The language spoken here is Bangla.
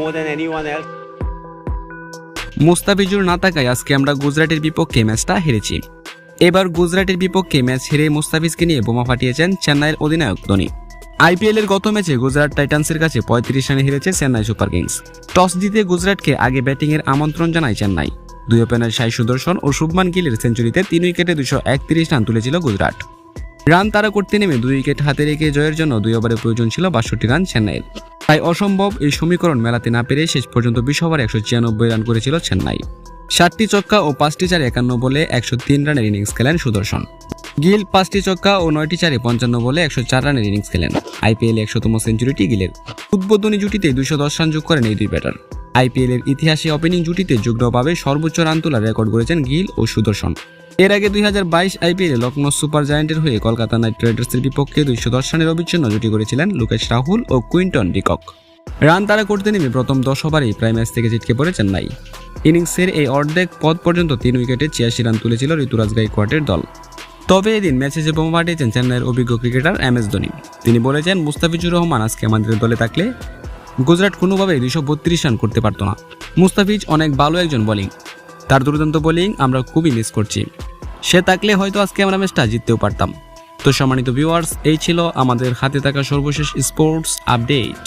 more than anyone else. Mustafizur না থাকায় আজকে আমরা গুজরাটের বিপক্ষে ম্যাচটা হেরেছি। এবার গুজরাটের বিপক্ষে ম্যাচ হেরে মুস্তাফিজকে নিয়ে বোমা ফাটিয়েছেন চেন্নাইয়ের অধিনায়ক ধোনি। আইপিএল এর গত ম্যাচে গুজরাট টাইটান্সের কাছে পঁয়ত্রিশ রানে হেরেছে চেন্নাই সুপার কিংস। টস জিতে গুজরাটকে আগে ব্যাটিংয়ের আমন্ত্রণ জানায় চেন্নাই। দুই ওপেনার সাই সুদর্শন ও শুভমান গিলের সেঞ্চুরিতে তিন উইকেটে দুশো একত্রিশ রান তুলেছিল গুজরাট। রান তারা করতে নেমে দুই উইকেট হাতে রেখে জয়ের জন্য দুই ওভারে প্রয়োজন ছিল বাষট্টি রান চেন্নাইয়ের। তাই অসম্ভব এই সমীকরণ মেলাতে না পেরে শেষ পর্যন্ত বিশ একশো ছিয়ানব্বই রান করেছিল চেন্নাই। সাতটি চক্কা ও পাঁচটি চারে একান্ন বলে একশো তিন রানের ইনিংস খেলেন সুদর্শন। গিল পাঁচটি চক্কা ও নয়টি চারে পঞ্চান্ন বলে একশো চার রানের ইনিংস খেলেন। আইপিএল একশোতম সেঞ্চুরিটি গিলের উদ্বোধনী জুটিতে দুশো দশ রান যোগ করেন এই দুই ব্যাটার। আইপিএলের ইতিহাসে ওপেনিং জুটিতে যুগ্মভাবে সর্বোচ্চ রান তোলার রেকর্ড করেছেন গিল ও সুদর্শন। এর আগে দুই হাজার বাইশ আইপিএলে লখনৌ সুপার জায়ান্টের হয়ে কলকাতা নাইট রাইডার্সের বিপক্ষে দুইশো দশ রানের অবিচ্ছিন্ন জুটি করেছিলেন লুকেশ রাহুল ও কুইন্টন ডিকক। রান তারা করতে নেমে প্রথম দশ ওভারেই প্রায় ম্যাচ থেকে ছিটকে পড়ে চেন্নাই। ইনিংসের এই অর্ধেক পথ পর্যন্ত তিন উইকেটে ছিয়াশি রান তুলেছিল ঋতুরাজ গাইকোয়াটের দল। তবে এদিন ম্যাচে যে বোমা পাঠিয়েছেন চেন্নাইয়ের অভিজ্ঞ ক্রিকেটার এম এস ধোনি। তিনি বলেছেন, মুস্তাফিজুর রহমান আজকে আমাদের দলে থাকলে গুজরাট কোনোভাবেই দুইশো বত্রিশ রান করতে পারতো না। মুস্তাফিজ অনেক ভালো একজন বোলিং। তার দুর্দান্ত বোলিং আমরা খুবই মিস করছি। সে থাকলে হয়তো আজকে আমরা ম্যাচটা জিততেও পারতাম। তো সম্মানিত ভিউয়ার্স এই ছিল আমাদের হাতে থাকা সর্বশেষ স্পোর্টস আপডেট